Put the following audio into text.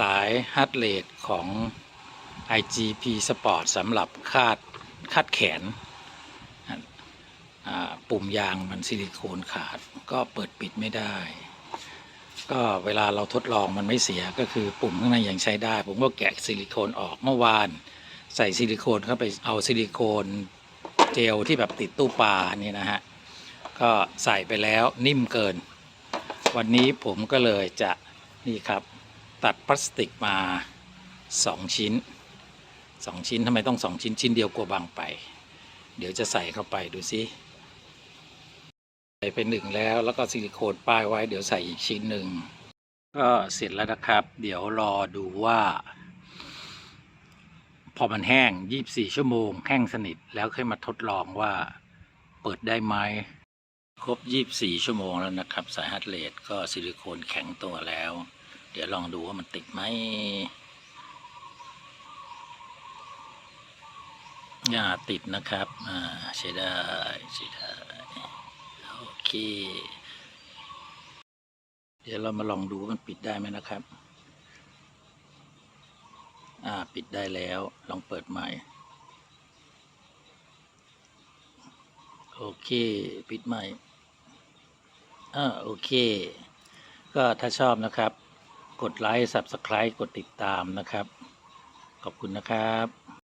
สายฮาร์ดเรทของ IGP Sport สำหรับคาดคาดแขน ปุ่มยางมันซิลิโคนขาดก็เปิดปิดไม่ได้ ก็เวลาเราทดลองมันไม่เสียก็คือปุ่มข้างในยังใช้ได้ ผมก็แกะซิลิโคนออกเมื่อวาน ใส่ซิลิโคนเข้าไปเอาซิลิโคนเจลที่แบบติดตู้ปลานี่นะฮะ ก็ใส่ไปแล้วนิ่มเกิน วันนี้ผมก็เลยจะนี่ครับ ตัดพลาสติกมา2ชิ้น2ชิ้นทำไมต้อง2ชิ้นชิ้นเดียวกลัวบางไป เดี๋ยวจะใส่เข้าไปดูซิใส่ไปหนึ่งแล้วแล้วก็ซิลิโคนป้ายไว้เดี๋ยวใส่อีกชิ้นหนึ่งก็เสร็จแล้วนะครับ เดี๋ยวรอดูว่า พอมันแห้ง 24 ชั่วโมง แห้งสนิทแล้วค่อยมาทดลองว่าเปิดได้ไหมครบ 24 ชั่วโมงแล้วนะครับ สายฮัตเลดก็ซิลิโคนแข็งตัวแล้ว เดี๋ยวลองดูว่ามันติดไหมอย่าติดนะครับ อ่าใช้ได้ใช้ได้โอเค เดี๋ยวเรามาลองดูว่ามันปิดได้ไหมนะครับ อ่าปิดได้แล้ว ลองเปิดใหม่ โอเค ปิดใหม่อ่าโอเค ก็ถ้าชอบนะครับ กดไลค์ Subscribe กดติดตามนะครับ ขอบคุณนะครับ